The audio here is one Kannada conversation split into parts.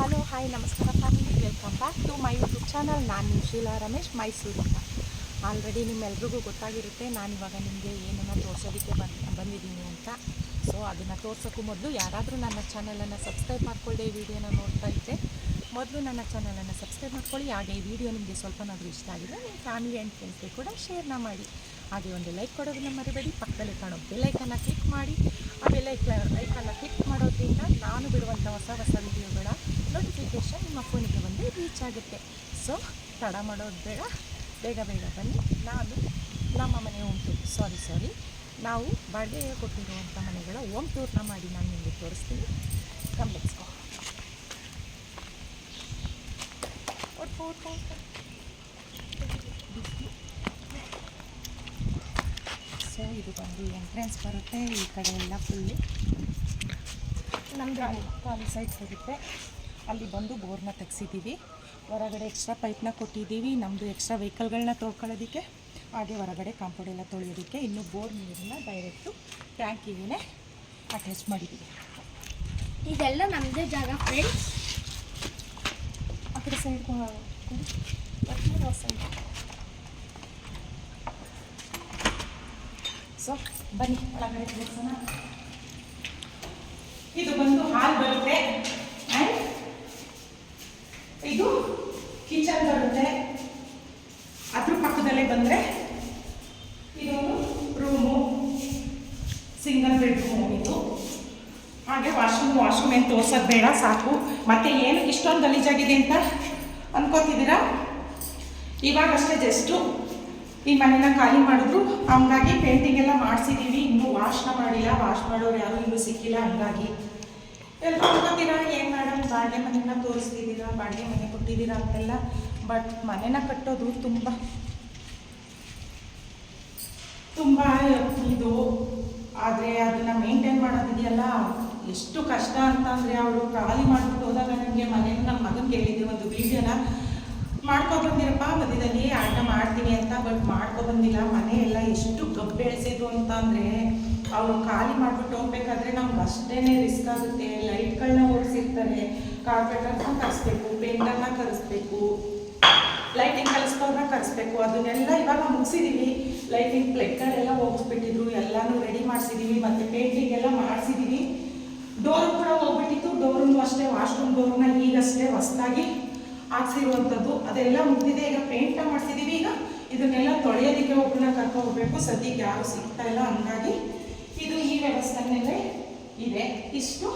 ಹಲೋ, ಹಾಯ್, ನಮಸ್ಕಾರ family. Welcome back to my YouTube channel. ನಾನು ಶೀಲಾ ರಮೇಶ್ ಅಂತ ಆಲ್ರೆಡಿ ನಿಮ್ಮೆಲ್ರಿಗೂ ಗೊತ್ತಾಗಿರುತ್ತೆ ನಾನು ಇವಾಗ ನಿಮಗೆ ಏನನ್ನು ತೋರಿಸೋದಕ್ಕೆ ಬಂದು, ಬಂದಿದ್ದೀನಿ ಅಂತ. ಸೊ ಅದನ್ನು ತೋರ್ಸೋಕ್ಕೂ ಮೊದಲು ಯಾರಾದರೂ ನನ್ನ ಚಾನಲನ್ನು ಸಬ್ಸ್ಕ್ರೈಬ್ ಮಾಡ್ಕೊಳ್ಳಿ ಈ ವಿಡಿಯೋನ ನೋಡ್ತಾ ಇದ್ದೆ ಮೊದಲು ನನ್ನ ಚಾನಲನ್ನು ಸಬ್ಸ್ಕ್ರೈಬ್ ಮಾಡ್ಕೊಳ್ಳಿ. ಹಾಗೆ ಈ ವಿಡಿಯೋ ನಿಮಗೆ ಸ್ವಲ್ಪನಾದರೂ ಇಷ್ಟ ಆಗಿದೆ ನಿಮ್ಮ ಫ್ಯಾಮಿಲಿ ಆ್ಯಂಡ್ ಫ್ರೆಂಡ್ಸ್ಗೆ ಕೂಡ ಶೇರ್ನ ಮಾಡಿ. ಹಾಗೆ ಒಂದು ಲೈಕ್ ಕೊಡೋದನ್ನ ಮರಿಬೇಡಿ. ಪಕ್ಕದಲ್ಲಿ ಕಾಣೋ ಬೆಲ್ಲೈಕನ್ನು ಕ್ಲಿಕ್ ಮಾಡಿ. ಆ ಬೆಲೈಕ್ ಲೈಕನ್ನು ಕ್ಲಿಕ್ ಮಾಡೋದ್ರಿಂದ ನಾನು ಬಿಡುವಂಥ ಹೊಸ ಹೊಸ ವಿಡಿಯೋಗಳ ನೋಟಿಫಿಕೇಷನ್ ನಿಮ್ಮ ಫೋನಿಗೆ ಬಂದು ರೀಚ್ ಆಗುತ್ತೆ. ಸೊ ತಡ ಮಾಡೋದು ಬೇಡ, ಬೇಗ ಬೇಗ ಬನ್ನಿ. ನಾನು ನಮ್ಮ ಮನೆ ಹೋಮ್ ಟೂರ್ ಸಾರಿ ಸಾರಿ ನಾವು ಬಾಡಿಗೆ ಕೊಟ್ಟಿರುವಂಥ ಮನೆಗಳ ಹೋಮ್ ಟೂರ್ನ ಮಾಡಿ ನಾನು ನಿಮಗೆ ತೋರಿಸ್ತೀನಿ. ಕಂಬೆಸ್ಕೋ ಸೊ ಇದು ಬಂದು ಎಂಟ್ರೆನ್ಸ್ ಬರುತ್ತೆ, ಈ ಕಡೆ ಎಲ್ಲ ಫುಲ್ಲು ನಮ್ಮದು ಕಾಲು ಸೈಡ್ ಸಿಗುತ್ತೆ ಅಲ್ಲಿ ಬಂದು ಬೋರ್ನ ತೆಗ್ಸಿದ್ದೀವಿ. ಹೊರಗಡೆ ಎಕ್ಸ್ಟ್ರಾ ಪೈಪ್ನ ಕೊಟ್ಟಿದ್ದೀವಿ. ನಮ್ಮದು ಎಕ್ಸ್ಟ್ರಾ ವೆಹಿಕಲ್ಗಳನ್ನ ತೊಳ್ಕೊಳ್ಳೋದಕ್ಕೆ ಹಾಗೆ ಹೊರಗಡೆ ಕಾಂಪೌಂಡ್ ಎಲ್ಲ ತೊಳೆಯೋದಕ್ಕೆ ಇನ್ನು ಬೋರ್ ನೀರನ್ನ ಡೈರೆಕ್ಟು ಟ್ಯಾಂಕಿಗೆ ಅಟ್ಯಾಚ್ ಮಾಡಿದ್ದೀವಿ. ಇದೆಲ್ಲ ನಮ್ಮದೇ ಜಾಗ ಫ್ರೆಂಡ್ಸ್ ಆ ಕಡೆ ಸೈಡ್ ಸೈಡ್ ಸೊ ಬನ್ನಿ ಒಳಗಡೆ ಇದು ಬಂದು ಹಾಲು ಬರುತ್ತೆ. ಇದು ಕಿಚನ್ ಬರುತ್ತೆ ಅದ್ರ ಪಕ್ಕದಲ್ಲೇ ಬಂದರೆ ಇದೊಂದು ರೂಮು, ಸಿಂಗಲ್ ಬೆಡ್ರೂಮ್ ಇದು. ಹಾಗೆ ವಾಶ್ರೂಮ್ ವಾಶ್ರೂಮ್ ಏನು ತೋರ್ಸೋದು ಬೇಡ, ಸಾಕು. ಮತ್ತೆ ಏನು ಇಷ್ಟೊಂದು ಗಲೀಜಾಗಿದೆ ಅಂತ ಅನ್ಕೋತಿದ್ದೀರಾ? ಇವಾಗಷ್ಟೇ ಜಸ್ಟು ಈ ಮನೇನ ಖಾಲಿ ಮಾಡಿದ್ರು. ಹಂಗಾಗಿ ಪೇಂಟಿಂಗ್ ಎಲ್ಲ ಮಾಡಿಸಿದ್ದೀವಿ ಇನ್ನೂ ವಾಶ್ನ ಮಾಡಿಲ್ಲ. ವಾಶ್ ಮಾಡೋರು ಯಾರು ಇನ್ನೂ ಸಿಕ್ಕಿಲ್ಲ. ಹಂಗಾಗಿ ಎಲ್ಲ ಅನ್ಕೋತೀರಾ ಏನು ಮೇಡಮ್ ಬಾಡಿಗೆ ಮನೆನ ತೋರಿಸ್ತಿದ್ದೀರಾ? ಬಾಡಿಗೆ ಮನೆ ಅಂತೆಲ್ಲ? ಬಟ್ ಮನೆನ ಕಟ್ಟೋದು ತುಂಬ ತುಂಬ ಇದು. ಆದರೆ ಅದನ್ನು ಮೇಂಟೈನ್ ಮಾಡೋದಿದೆಯಲ್ಲ? ಎಷ್ಟು ಕಷ್ಟ ಅಂತಂದರೆ ಅವಳು ಖಾಲಿ ಮಾಡಿಬಿಟ್ಟು ಹೋದಾಗ ನನಗೆ ಮನೇಲಿ ನಮ್ಮ ಮಗನಿಗೆ ಹೇಳಿದ್ದೆ ಒಂದು ವೀಡಿಯೋನ ಮಾಡ್ಕೊ ಬಂದಿರಪ್ಪ ಮಧ್ಯದಲ್ಲಿ ಆಟ ಮಾಡ್ತೀನಿ ಅಂತ ಬಟ್ ಮಾಡ್ಕೊ ಬಂದಿಲ್ಲ ಮನೆ ಎಲ್ಲ ಎಷ್ಟು ಗಬ್ಬು ಬೆಳೆಸಿದ್ರು ಅಂತ ಅಂದರೆ ಅವರು ಖಾಲಿ ಮಾಡ್ಬಿಟ್ಟು ಹೋಗ್ಬೇಕಾದ್ರೆ ನಮ್ಗೆ ಅಷ್ಟೇ ರಿಸ್ಕ್ ಆಗುತ್ತೆ. ಲೈಟ್ಗಳನ್ನ ಓಡಿಸಿರ್ತಾರೆ ಕಾರ್ಪೆಟರ್ನ ಕರೆಸ್ಬೇಕು ಪೇಂಟರ್ನ ಕರೆಸ್ಬೇಕು ಲೈಟಿಂಗ್ ಕಲಿಸ್ದವ್ರನ್ನ ಕರೆಸ್ಬೇಕು. ಅದನ್ನೆಲ್ಲ ಇವಾಗ ಮುಗಿಸಿದೀವಿ. ಲೈಟಿಂಗ್ ಪ್ಲೆಗ್ಗಳೆಲ್ಲ ಹೋಗಿಸ್ಬಿಟ್ಟಿದ್ರು. ಎಲ್ಲಾನು ರೆಡಿ ಮಾಡಿಸಿದೀವಿ. ಮತ್ತು ಪೇಂಟಿಂಗ್ ಎಲ್ಲ ಮಾಡಿಸಿದೀವಿ. ಡೋರ್ ಕೂಡ ಹೋಗ್ಬಿಟ್ಟಿತ್ತು. ಡೋರನ್ನು ಅಷ್ಟೇ ವಾಶ್ರೂಮ್ ಡೋರ್ನ ಈಗಷ್ಟೇ ಹೊಸದಾಗಿ ಹಾಕ್ಸಿರುವಂಥದ್ದು. ಅದೆಲ್ಲ ಮುಗಿದಿದೆ. ಈಗ ಪೇಂಟ ಮಾಡಿಸಿದೀವಿ. ಈಗ ಇದನ್ನೆಲ್ಲ ತೊಳೆಯೋದಕ್ಕೆ ಒಬ್ಬರನ್ನ ಕರ್ಕೊಂಡು ಹೋಗ್ಬೇಕು. ಸದ್ಯಕ್ಕೆ ಯಾರು ಸಿಗ್ತಾ ಇಲ್ಲ. ಹಂಗಾಗಿ ಇದು ಈ ವ್ಯವಸ್ಥೆನಲ್ಲೇ ಇದೆ. ಇಷ್ಟು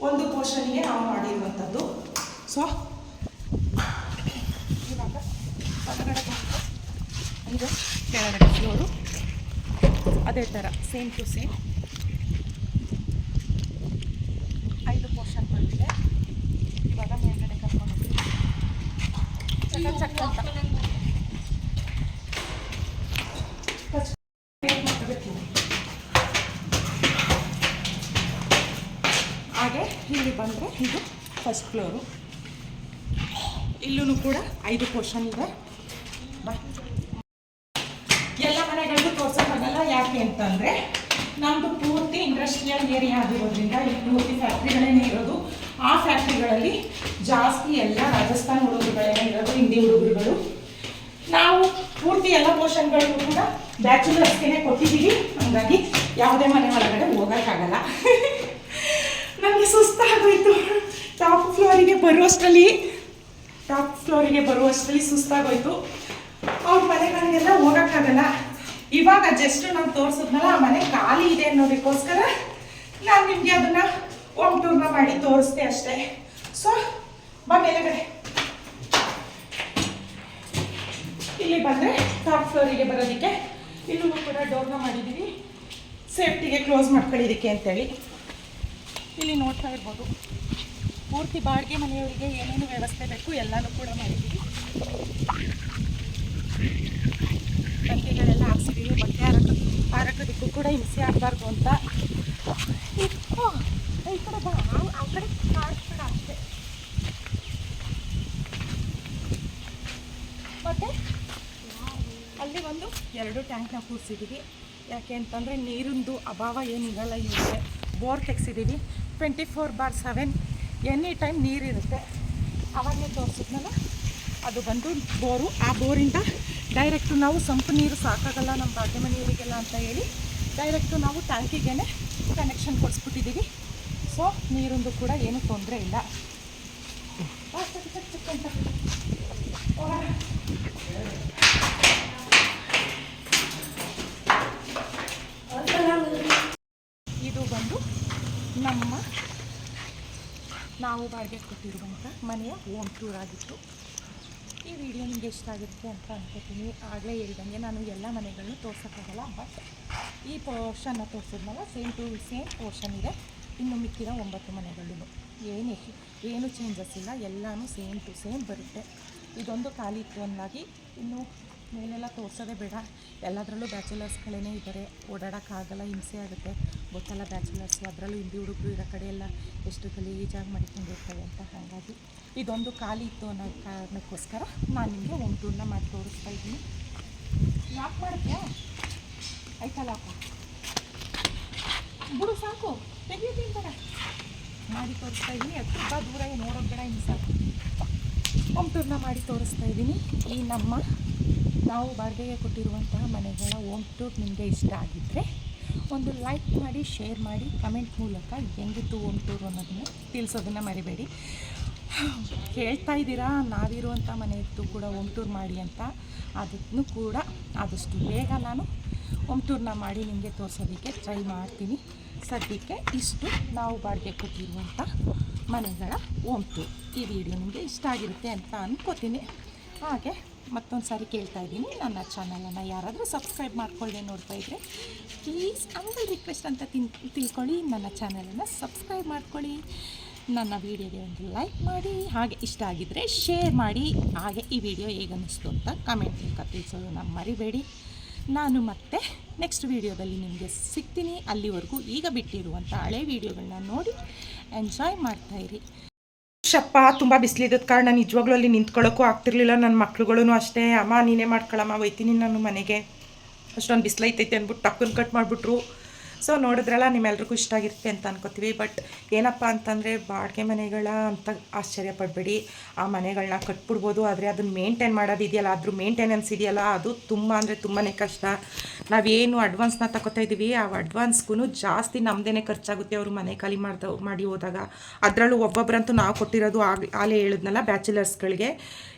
ಒಂದು ಪೋರ್ಷನ್ಗೆ ನಾವು ಮಾಡಿರುವಂಥದ್ದು. ಸೊ ಇವಾಗ ಇದು. ಕೆಳಗಡೆ ಫ್ಲೋರು ಅದೇ ಥರ ಸೇಮ್ ಟು ಸೇಮ್ ಐದು ಪೋರ್ಷನ್ ಬಂದಿದೆ ಇವಾಗ ಮೇಲ್ಗಡೆ ಕರ್ಕೊಂಡು ಚಕ್ಕ ಚಕ ಚಕ ಅಂತ ಕಚ್- ಮಾಡ್ಬೇಕು. ಹಾಗೆ ಇಲ್ಲಿ ಬಂದರೆ ಇದು ಫಸ್ಟ್ ಫ್ಲೋರು ಇಲ್ಲೂ ಕೂಡ ಐದು ಪೋರ್ಷನ್ ಇದೆ. ಎಲ್ಲ ಮನೆಗಳಿಗೂ ತೋರ್ಸೋಕ್ಕಾಗಲ್ಲ ಯಾಕೆ ಅಂತಂದರೆ ನಮ್ಮದು ಪೂರ್ತಿ ಇಂಡಸ್ಟ್ರಿಯಲ್ ಏರಿಯಾ ಆಗಿರೋದ್ರಿಂದ ಇಲ್ಲಿ ಪೂರ್ತಿ ಫ್ಯಾಕ್ಟ್ರಿಗಳೇನೇ ಇರೋದು. ಆ ಫ್ಯಾಕ್ಟ್ರಿಗಳಲ್ಲಿ ಜಾಸ್ತಿ ಎಲ್ಲ ರಾಜಸ್ಥಾನ್ ಹುಡುಗರುಗಳೇನೇ ಇರೋದು ಹಿಂದಿ ಹುಡುಗರುಗಳು ನಾವು ಪೂರ್ತಿ ಎಲ್ಲ ಪೋರ್ಷನ್ಗಳಿಗೂ ಕೂಡ ಬ್ಯಾಚುಲರ್ಸ್ಗೆ ಕೊಟ್ಟಿದ್ದೀವಿ. ಹಂಗಾಗಿ ಯಾವುದೇ ಮನೆ ಒಳಗಡೆ ಹೋಗೋಕ್ಕಾಗಲ್ಲ. ನನಗೆ ಸುಸ್ತಾಗೋಯ್ತು ಟಾಪ್ ಫ್ಲೋರಿಗೆ ಬರುವಷ್ಟರಲ್ಲಿ ಟಾಪ್ ಫ್ಲೋರಿಗೆ ಬರುವಷ್ಟರಲ್ಲಿ ಸುಸ್ತಾಗೋಯ್ತು ಅವ್ರ ಮನೆಗಳಿಗೆಲ್ಲ ಹೋಗೋಕ್ಕಾಗಲ್ಲ. ಇವಾಗ ಜಸ್ಟ್ ನಾನು ತೋರಿಸಿದ್ನಲ್ಲ, ಆ ಮನೆ ಖಾಲಿ ಇದೆ ಅನ್ನೋದಕ್ಕೋಸ್ಕರ ನಾನು ನಿಮಗೆ ಅದನ್ನು ಹೋಮ್ ಟೂರ್ನ ಮಾಡಿ ತೋರಿಸ್ದೆ ಅಷ್ಟೇ. ಸೊ ಮೇಲೆಗಡೆ. ಇಲ್ಲಿ ಬಂದರೆ ಟಾಪ್ ಫ್ಲೋರಿಗೆ ಬರೋದಕ್ಕೆ, ಇಲ್ಲೂ ಕೂಡ ಡೋರ್ನ ಮಾಡಿದ್ದೀವಿ ಸೇಫ್ಟಿಗೆ ಕ್ಲೋಸ್ ಮಾಡ್ಕೊಳ್ಳೋದಕ್ಕೆ ಅಂತೇಳಿ. ಇಲ್ಲಿ ನೋಡ್ತಾ ಇರ್ಬೋದು. ಪೂರ್ತಿ ಬಾಡಿಗೆ ಮನೆಯವರಿಗೆ ಏನೇನು ವ್ಯವಸ್ಥೆ ಬೇಕು ಎಲ್ಲನೂ ಕೂಡ ಮಾಡಿದ್ದೀವಿ. ತಂತಿಗಳೆಲ್ಲ ಹಾಕ್ಸಿದ್ದೀವಿ. ಬಟ್ಟೆ ಹಾರಕ ಹಾರಕೋದಕ್ಕೂ ಕೂಡ ಹಿಂಸೆ ಆಗಬಾರ್ದು ಅಂತ. ಈ- ಕಡೆ ಬಾ. ಆ- ಕಡೆ ಕಾಣಿಸ್ಬೇಡ ಅಷ್ಟೇ. ಮತ್ತೆ? ಅಲ್ಲಿ ಒಂದು ಎರಡು ಟ್ಯಾಂಕ್ನ ಕೂರಿಸಿದ್ದೀವಿ. ಯಾಕೆ ಅಂತಂದರೆ ನೀರಿಂದು ಅಭಾವ ಏನಿರಲ್ಲ ಇವರಿಗೆ. Bore ತೆಗ್ಸಿದ್ದೀವಿ. Twenty four by seven, any time ನೀರಿರುತ್ತೆ ಅವಾಗಲೇ ತೋರಿಸಿದ್ನಲ್ಲ, ಅದು ಬಂದು ಬೋರು, ಆ ಬೋರಿಂದ ಡೈರೆಕ್ಟು ನಾವು ಸಂಪು ನೀರು ಸಾಕಾಗಲ್ಲ ನಮ್ಮ ಭಾಗ್ಯ ಮನೆಯವರಿಗೆಲ್ಲ ಅಂತ ಹೇಳಿ ಡೈರೆಕ್ಟು ನಾವು ಟ್ಯಾಂಕಿಗೆ ಕನೆಕ್ಷನ್ ಕೊಡಿಸ್ಬಿಟ್ಟಿದ್ದೀವಿ. ಸೊ ನೀರಿಂದು ಕೂಡ ಏನೂ ತೊಂದರೆ ಇಲ್ಲ ಚಕ್ ಚಕ್ ಅಂತ. ಹೋಗೋಣ. ಇದು ಬಂದು ನಮ್ಮ ನಾವು ಬಾಡಿಗೆ ಕೊಟ್ಟಿರುವಂಥ ಮನೆಯ ಹೋಮ್ ಟೂರ್ ಆಗಿತ್ತು. ಈ ವಿಡಿಯೋ ನಿಮಗೆ ಇಷ್ಟ ಆಗಿರುತ್ತೆ ಅಂತ ಅನ್ಕೋತೀನಿ. ಆಗಲೇ ಹೇಳಿದಂಗೆ ನಾನು ಎಲ್ಲ ಮನೆಗಳನ್ನು ತೋರ್ಸೋಕ್ಕಾಗಲ್ಲ ಬಟ್ ಈ ಪೋರ್ಷನ್ನ ತೋರಿಸಿದ್ನಲ್ಲ ಸೇಮ್ ಟು ಸೇಮ್ ಪೋರ್ಷನ್ ಇದೆ. ಇನ್ನು ಮಿಕ್ಕಿದ ಒಂಬತ್ತು ಮನೆಗಳೂ ಏನೇ, ಏನು ಚೇಂಜಸ್ ಇಲ್ಲ, ಎಲ್ಲನೂ ಸೇಮ್ ಟು ಸೇಮ್ ಬರುತ್ತೆ. ಇದೊಂದು ಖಾಲಿ ಇತ್ತು ಅಂದಾಗಿ ಇನ್ನು ಮೇಲೆಲ್ಲ ತೋರಿಸೋದೇ ಬೇಡ. ಎಲ್ಲದರಲ್ಲೂ ಬ್ಯಾಚುಲರ್ಸ್ಗಳೇ ಇದ್ದಾರೆ ಓಡಾಡೋಕ್ಕಾಗಲ್ಲ, ಹಿಂಸೆ ಆಗುತ್ತೆ. ಗೊತ್ತಲ್ಲ ಬ್ಯಾಚುಲರ್ಸ್ ಅದರಲ್ಲೂ ಹಿಂದಿ ಹುಡುಗರು ಇರೋ ಕಡೆ ಎಲ್ಲ ಎಷ್ಟು ಗಲೀಜಾಗಿ ಮಾಡಿಕೊಂಡಿರ್ತಾರೆ ಅಂತ ಹಾಗಾಗಿ ಇದೊಂದು ಖಾಲಿ ಇತ್ತು ಅನ್ನೋ ಕಾರಣಕ್ಕೋಸ್ಕರ ನಾನು ನಿಮಗೆ ಹೋಮ್ ಟೂರ್ನ ಮಾಡಿ ತೋರಿಸ್ತಾ ಇದ್ದೀನಿ. ಯಾಕೆ ಮಾಡಿದ್ಯಾ ಆಯ್ತಲ್ಲ ಅಪ್ಪ ಬಿಡು ಸಾಕು. ತೆಗಿಯೋದೇನು ಬೇಡ. ಮಾಡಿ ತೋರಿಸ್ತಾ ಇದ್ದೀನಿ. ಹತ್ತು ತುಂಬ ದೂರ, ಏನು ನೋಡೋದು ಬೇಡ, ಇನ್ನು ಸಾಕು. ಹೋಮ್ ಟೂರ್ನ ಮಾಡಿ ತೋರಿಸ್ತಾ ಇದ್ದೀನಿ. ಈ ನಮ್ಮ ನಾವು ಬಾಡಿಗೆಗೆ ಕೊಟ್ಟಿರುವಂತಹ ಮನೆಗಳ ಹೋಮ್ ಟೂರ್ ನಿಮಗೆ ಇಷ್ಟ ಆಗಿದ್ದರೆ ಒಂದು ಲೈಕ್ ಮಾಡಿ ಶೇರ್ ಮಾಡಿ ಕಮೆಂಟ್ ಮೂಲಕ ಹೆಂಗಿತ್ತು ಓಮ್ ಟೂರ್ ಅನ್ನೋದನ್ನು ತಿಳಿಸೋದನ್ನು ಮರಿಬೇಡಿ. ಹೇಳ್ತಾ ಇದ್ದೀರಾ? ನಾವಿರುವಂಥ ಮನೆ ಇತ್ತು ಕೂಡ ಓಮ್ ಮಾಡಿ ಅಂತ. ಅದನ್ನು ಕೂಡ ಆದಷ್ಟು ಬೇಗ ನಾನು ಓಮ್ ಮಾಡಿ ನಿಮಗೆ ತೋರಿಸೋದಕ್ಕೆ ಟ್ರೈ ಮಾಡ್ತೀನಿ. ಸದ್ಯಕ್ಕೆ ಇಷ್ಟು. ನಾವು ಬಾಡಿಗೆ ಕೊಟ್ಟಿರುವಂಥ ಮನೆಗಳ ಓಮ್ ಟೂರ್ ಈ ವಿಡಿಯೋ ನಿಮಗೆ ಇಷ್ಟ ಆಗಿರುತ್ತೆ ಅಂತ ಅಂದ್ಕೋತೀನಿ ಹಾಗೆ ಮತ್ತೊಂದು ಸಾರಿ ಕೇಳ್ತಾ ಇದ್ದೀನಿ. ನನ್ನ ಚಾನಲನ್ನು ಯಾರಾದರೂ ಸಬ್ಸ್ಕ್ರೈಬ್ ಮಾಡ್ಕೊಳ್ಳಿ ನೋಡ್ತಾ ಇದ್ದರೆ ಪ್ಲೀಸ್ ಅಂಗಲ್ ರಿಕ್ವೆಸ್ಟ್ ಅಂತ ತಿನ್, ತಿಳ್ಕೊಳ್ಳಿ. ನನ್ನ ಚಾನಲನ್ನು ಸಬ್ಸ್ಕ್ರೈಬ್ ಮಾಡ್ಕೊಳ್ಳಿ. ನನ್ನ ವೀಡಿಯೋಗೆ ಒಂದು ಲೈಕ್ ಮಾಡಿ. ಹಾಗೆ ಇಷ್ಟ ಆಗಿದ್ದರೆ ಶೇರ್ ಮಾಡಿ. ಹಾಗೆ ಈ ವಿಡಿಯೋ ಹೇಗನ್ನಿಸ್ತು ಅಂತ ಕಮೆಂಟ್ ಮೂಲಕ ತಿಳಿಸೋದನ್ನು ಮರಿಬೇಡಿ. ನಾನು ಮತ್ತೆ ನೆಕ್ಸ್ಟ್ ವೀಡಿಯೋದಲ್ಲಿ ನಿಮಗೆ ಸಿಗ್ತೀನಿ. ಅಲ್ಲಿವರೆಗೂ ಈಗ ಬಿಟ್ಟಿರುವಂಥ ಹಳೆ ವೀಡಿಯೋಗಳನ್ನ ನೋಡಿ ಎಂಜಾಯ್ ಮಾಡ್ತಾಯಿರಿ ಶಪ್ಪ, ತುಂಬ ಬಿಸಿಲಿದ್ದದ ಕಾರಣ ನಿಜವಾಗ್ಲೂ ಅಲ್ಲಿ ನಿಂತ್ಕೊಳ್ಳೋಕ್ಕೂ ಆಗ್ತಿರ್ಲಿಲ್ಲ. ನನ್ನ ಮಕ್ಳುಗಳೂ ಅಷ್ಟೇ, ಅಮ್ಮ, ನೀನೇ ಮಾಡ್ಕೊಳಮ್ಮ ಒಯ್ತೀನಿ ನಾನು ಮನೆಗೆ. ಅಷ್ಟೊಂದು ಬಿಸಿಲೈತೈತೆ ಅಂದ್ಬಿಟ್ಟು ಟಕ್ಕನ್ ಕಟ್ ಮಾಡಿಬಿಟ್ರು. ಸೊ ನೋಡಿದ್ರಲ್ಲ, ನಿಮ್ಮೆಲ್ರಿಗೂ ಇಷ್ಟ ಆಗಿರುತ್ತೆ ಅಂತ ಅನ್ಕೋತೀವಿ. ಬಟ್ ಏನಪ್ಪ ಅಂತಂದರೆ, ಬಾಡಿಗೆ ಮನೆಗಳ ಅಂತ ಆಶ್ಚರ್ಯ ಪಡಬೇಡಿ ಆ ಮನೆಗಳನ್ನ ಕಟ್ಬಿಡ್ಬೋದು. ಆದರೆ ಅದನ್ನ ಮೇಂಟೈನ್ ಮಾಡೋದಿದೆಯಲ್ಲ ಅದ್ರ ಮೇಂಟೆನೆನ್ಸ್ ಇದೆಯಲ್ಲ, ಅದು ತುಂಬ ಅಂದರೆ ತುಂಬಾ ಕಷ್ಟ. ನಾವೇನು ಅಡ್ವಾನ್ಸ್ನ ತಗೋತಾ ಇದ್ದೀವಿ ಆ ಅಡ್ವಾನ್ಸ್ಗೂ ಜಾಸ್ತಿ ನಮ್ಮದೇ ಖರ್ಚಾಗುತ್ತೆ. ಅವರು ಮನೆ ಖಾಲಿ ಮಾಡ್ದ, ಮಾಡಿ ಹೋದಾಗ. ಅದರಲ್ಲೂ ಒಬ್ಬೊಬ್ಬರಂತೂ ನಾವು ಕೊಟ್ಟಿರೋದು ಆಗ, ಆಲೇ ಹೇಳಿದ್ನಲ್ಲ, ಬ್ಯಾಚುಲರ್ಸ್ಗಳಿಗೆ.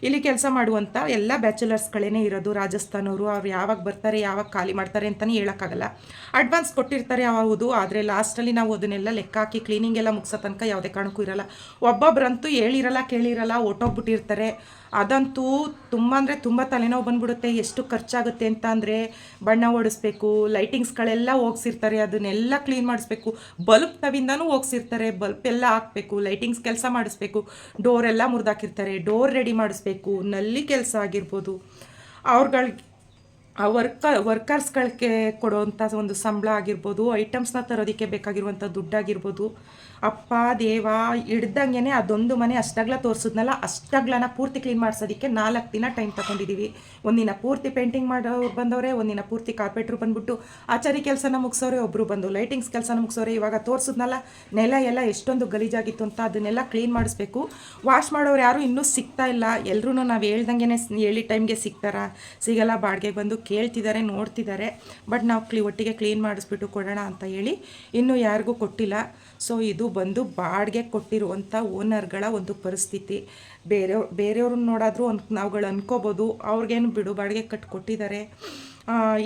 ಇಲ್ಲಿ ಕೆಲಸ ಮಾಡುವಂಥ ಎಲ್ಲ ಬ್ಯಾಚುಲರ್ಸ್ಗಳೇ ಇರೋದು. ರಾಜಸ್ಥಾನವರು ಅವ್ರು ಯಾವಾಗ ಬರ್ತಾರೆ, ಯಾವಾಗ ಖಾಲಿ ಮಾಡ್ತಾರೆ ಅಂತಲೇ ಹೇಳೋಕ್ಕಾಗಲ್ಲ. ಅಡ್ವಾನ್ಸ್ ಕೊಟ್ಟಿರ್ತಾರೆ. ಹೌದು, ಆದರೆ ಲಾಸ್ಟಲ್ಲಿ ನಾವು ಅದನ್ನೆಲ್ಲ ಲೆಕ್ಕ ಹಾಕಿ ಕ್ಲೀನಿಂಗ್ ಎಲ್ಲ ಮುಗಿಸೋ ತನಕ ಯಾವುದೇ ಕಾರಣಕ್ಕೂ ಇರಲ್ಲ. ಒಬ್ಬೊಬ್ಬರಂತೂ ಹೇಳಿರಲ್ಲ, ಕೇಳಿರಲ್ಲ ಹೊಟ್ಟೋಗ್ಬಿಟ್ಟಿರ್ತಾರೆ ಅದಂತೂ ತುಂಬ ಅಂದರೆ ತುಂಬ ತಲೆನೋವು ಬಂದ್ಬಿಡುತ್ತೆ. ಎಷ್ಟು ಖರ್ಚಾಗುತ್ತೆ ಅಂತ ಅಂದರೆ ಬಣ್ಣ ಓಡಿಸ್ಬೇಕು ಲೈಟಿಂಗ್ಸ್ಗಳೆಲ್ಲ ಹೋಗ್ಸಿರ್ತಾರೆ, ಅದನ್ನೆಲ್ಲ ಕ್ಲೀನ್ ಮಾಡಿಸ್ಬೇಕು. ಬಲ್ಬ್ ತವಿಂದನೂ ಹೋಗ್ಸಿರ್ತಾರೆ ಬಲ್ಬ್ ಎಲ್ಲ ಹಾಕಬೇಕು ಲೈಟಿಂಗ್ಸ್ ಕೆಲಸ ಮಾಡಿಸ್ಬೇಕು ಡೋರ್ ಎಲ್ಲ ಮುರಿದಾಕಿರ್ತಾರೆ ಡೋರ್ ರೆಡಿ ಮಾಡಿಸ್ಬೇಕು, ನಲ್ಲಿ ಕೆಲಸ ಆಗಿರ್ಬೋದು. ಅವ್ರುಗಳಿಗೆ ಆ ವರ್ಕ ವರ್ಕರ್ಸ್ಗಳಿಗೆ ಕೊಡುವಂಥ ಒಂದು ಸಂಬಳ ಆಗಿರ್ಬೋದು ಐಟಮ್ಸ್ನ ತರೋದಕ್ಕೆ ಬೇಕಾಗಿರುವಂಥ ದುಡ್ಡಾಗಿರ್ಬೋದು ಅಪ್ಪ ದೇವ ಹಿಡ್ದಂಗೆ ಅದೊಂದು ಮನೆ ಅಷ್ಟಗ್ಲ ತೋರಿಸಿದ್ನಲ್ಲ, ಅಷ್ಟಗ್ಲನ ಪೂರ್ತಿ ಕ್ಲೀನ್ ಮಾಡಿಸೋದಕ್ಕೆ ನಾಲ್ಕು ದಿನ ಟೈಮ್ ತಗೊಂಡಿದ್ದೀವಿ ಒಂದಿನ ಪೂರ್ತಿ ಪೇಂಟಿಂಗ್ ಮಾಡೋರು ಬಂದವರೇ, ಒಂದಿನ ಪೂರ್ತಿ ಕಾರ್ಪೆಟ್ರು ಬಂದ್ಬಿಟ್ಟು ಆಚಾರಿ ಕೆಲಸನ ಮುಗಿಸೋರೆ ಒಬ್ಬರು ಬಂದು ಲೈಟಿಂಗ್ಸ್ ಕೆಲಸನ ಮುಗಿಸೋರೆ ಇವಾಗ ತೋರಿಸಿದ್ನಲ್ಲ, ನೆಲ ಎಲ್ಲ ಎಷ್ಟೊಂದು ಗಲೀಜಾಗಿತ್ತು ಅಂತ ಅದನ್ನೆಲ್ಲ ಕ್ಲೀನ್ ಮಾಡಿಸ್ಬೇಕು. ವಾಶ್ ಮಾಡೋರು ಯಾರು ಇನ್ನೂ ಸಿಗ್ತಾ ಇಲ್ಲ. ಎಲ್ಲರೂ ನಾವು ಹೇಳ್ದಂಗೆ ಹೇಳಿ ಟೈಮ್ಗೆ ಸಿಗ್ತಾರಾ? ಸಿಗಲ್ಲ ಬಾಡಿಗೆ ಬಂದು ಕೇಳ್ತಿದ್ದಾರೆ ನೋಡ್ತಿದ್ದಾರೆ ಬಟ್ ನಾವು ಕ್ಲೀ ಒಟ್ಟಿಗೆ ಕ್ಲೀನ್ ಮಾಡಿಸ್ಬಿಟ್ಟು ಕೊಡೋಣ ಅಂತ ಹೇಳಿ ಇನ್ನೂ ಯಾರಿಗೂ ಕೊಟ್ಟಿಲ್ಲ. ಸೊ ಇದು ಬಂದು ಬಾಡಿಗೆ ಕೊಟ್ಟಿರುವಂಥ ಓನರ್ಗಳ ಒಂದು ಪರಿಸ್ಥಿತಿ. ಬೇರೆ ಬೇರೆಯವ್ರನ್ನ ನೋಡಾದರೂ ಅನ್ ನಾವುಗಳು ಅನ್ಕೋಬೋದು ಅವ್ರಿಗೇನು ಬಿಡು ಬಾಡಿಗೆ ಕಟ್ಟಿ ಕೊಟ್ಟಿದ್ದಾರೆ ಆ,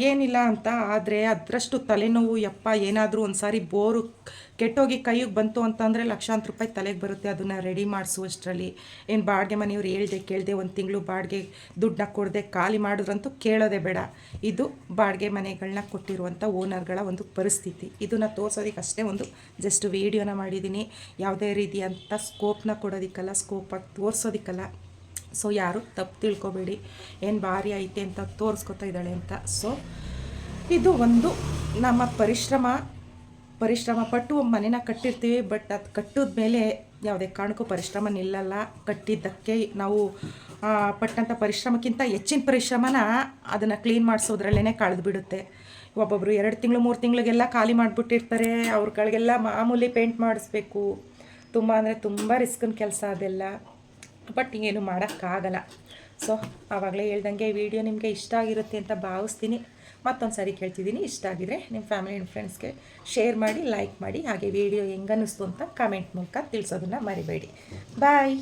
ಏನಿಲ್ಲ ಅಂತ, ಆದರೆ ಅದರಷ್ಟು ತಲೆನೋವು, ಯಪ್ಪ, ಏನಾದರೂ ಒಂದು ಸಾರಿ ಬೋರು ಕೆಟ್ಟೋಗಿ ಕೈಗೆ ಬಂತು ಅಂತಂದರೆ ಲಕ್ಷಾಂತರ ರೂಪಾಯಿ ತಲೆಗೆ ಬರುತ್ತೆ ಅದನ್ನು ರೆಡಿ ಮಾಡಿಸುವಷ್ಟರಲ್ಲಿ ಏನು ಬಾಡಿಗೆ ಮನೆಯವ್ರು ಹೇಳ್ದೆ, ಕೇಳಿದೆ ಒಂದು ತಿಂಗಳು ಬಾಡಿಗೆ ದುಡ್ಡನ್ನ ಕೊಡದೆ, ಖಾಲಿ ಮಾಡಿದ್ರಂತೂ ಕೇಳೋದೇ ಬೇಡ. ಇದು ಬಾಡಿಗೆ ಮನೆಗಳನ್ನ ಕೊಟ್ಟಿರುವಂಥ ಓನರ್ಗಳ ಒಂದು ಪರಿಸ್ಥಿತಿ. ಇದನ್ನು ತೋರಿಸೋದಕ್ಕೆ ಅಷ್ಟೇ ಒಂದು ಜಸ್ಟ್ ವೀಡಿಯೋನ ಮಾಡಿದ್ದೀನಿ ಯಾವುದೇ ರೀತಿಯಂಥ ಸ್ಕೋಪ್ನ ಕೊಡೋದಕ್ಕಲ್ಲ ಸ್ಕೋಪಾಗಿ ತೋರಿಸೋದಕ್ಕಲ್ಲ. ಸೊ ಯಾರು? ತಪ್ಪು ತಿಳ್ಕೊಬೇಡಿ. ಏನು ಭಾರಿ ಐತೆ ಅಂತ ತೋರಿಸ್ಕೊತಾ ಇದ್ದಾಳೆ ಅಂತ. ಸೊ ಇದು ಒಂದು ನಮ್ಮ ಪರಿಶ್ರಮ. ಪರಿಶ್ರಮ ಪಟ್ಟು ಮನೇನ ಕಟ್ಟಿರ್ತೀವಿ ಬಟ್ ಅದು ಕಟ್ಟಿದ ಮೇಲೆ ಯಾವುದೇ ಕಾರಣಕ್ಕೂ ಪರಿಶ್ರಮ ನಿಲ್ಲಲ್ಲ. ಕಟ್ಟಿದ್ದಕ್ಕೆ ನಾವು ಪಟ್ಟಂಥ ಪರಿಶ್ರಮಕ್ಕಿಂತ ಹೆಚ್ಚಿನ ಪರಿಶ್ರಮನ ಅದನ್ನು ಕ್ಲೀನ್ ಮಾಡಿಸೋದ್ರಲ್ಲೇ ಕಳೆದು ಬಿಡುತ್ತೆ. ಒಬ್ಬೊಬ್ಬರು ಎರಡು ತಿಂಗಳು, ಮೂರು ತಿಂಗಳಿಗೆಲ್ಲ ಖಾಲಿ ಮಾಡಿಬಿಟ್ಟಿರ್ತಾರೆ. ಅವ್ರಗಳಿಗೆಲ್ಲ ಮಾಮೂಲಿ ಪೇಂಟ್ ಮಾಡಿಸ್ಬೇಕು. ತುಂಬ ಅಂದರೆ ತುಂಬ ರಿಸ್ಕಿನ ಕೆಲಸ ಅದೆಲ್ಲ. ಬಟ್ ಏನು ಮಾಡೋಕ್ಕಾಗಲ್ಲ. ಸೊ ಆವಾಗಲೇ ಹೇಳ್ದಂಗೆ ವಿಡಿಯೋ ನಿಮಗೆ ಇಷ್ಟ ಆಗಿರುತ್ತೆ ಅಂತ ಭಾವಿಸ್ತೀನಿ. ಮತ್ತೊಂದು ಸಾರಿ ಕೇಳ್ತಿದ್ದೀನಿ. ಇಷ್ಟ ಆಗಿದ್ರೆ ನಿಮ್ಮ ಫ್ಯಾಮಿಲಿ ಆ್ಯಂಡ್ ಫ್ರೆಂಡ್ಸ್ಗೆ ಶೇರ್ ಮಾಡಿ ಲೈಕ್ ಮಾಡಿ. ಹಾಗೆ ವಿಡಿಯೋ ಹೆಂಗನ್ನಿಸ್ತು ಅಂತ ಕಮೆಂಟ್ ಮೂಲಕ ತಿಳಿಸೋದನ್ನು ಮರಿಬೇಡಿ. ಬಾಯ್